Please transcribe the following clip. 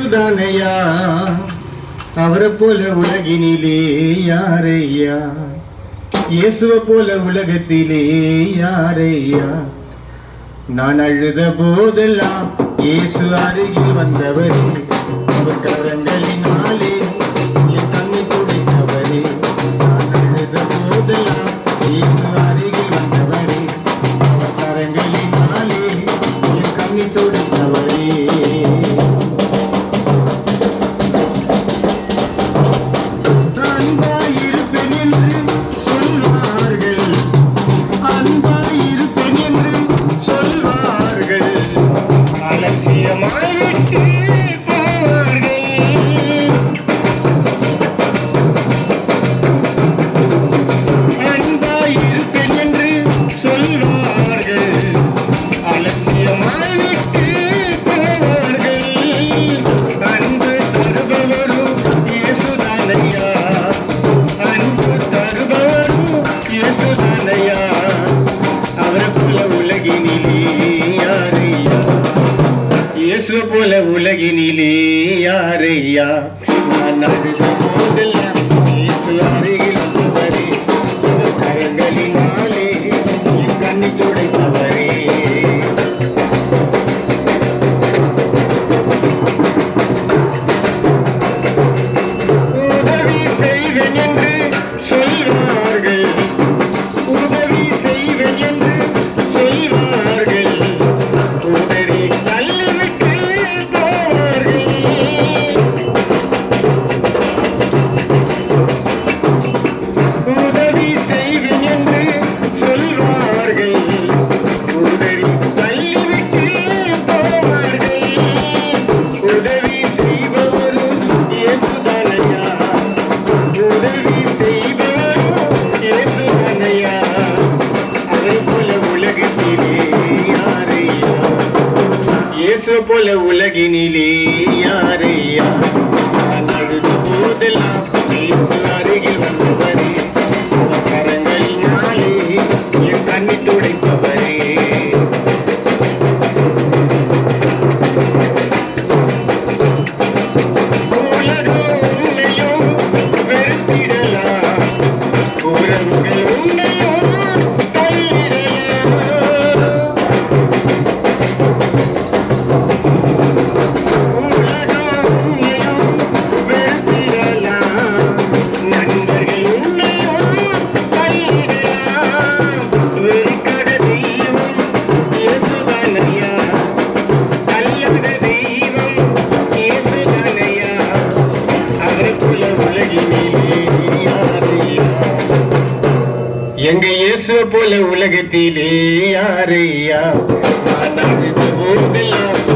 இயேசுதானையா அவரை போல உலகினிலே யாரையா? இயேசுவை போல உலகத்திலே யாரையா? நான் அழுத போதெல்லாம் இயேசு அருகில் வந்தவரே. அவர் கரங்களினாலே என் கண்ணை துடைத்தவரே நான் அழுத போதெல்லாம் இயேசு அருகில் வந்தவரே. அவர் கரங்களினாலே என் கண்ணை துடைத்தவரே சொல்வார்கள் அலட்சியமாய் விட்டு போவார்கள். அன்பு தருபவரும் இயேசுதானையா. அன்பு தருபவரும் இயேசுதானையா. அவரை போல உலகினிலே யாரையா? இயேசு போல உலகினிலே யாரையா? நான் அழுத போதெல்லாம் போல உலகினிலே யாரையா இயேசு போல உலகத்திலே யாரையா? நான் அழுத போதெல்லாம்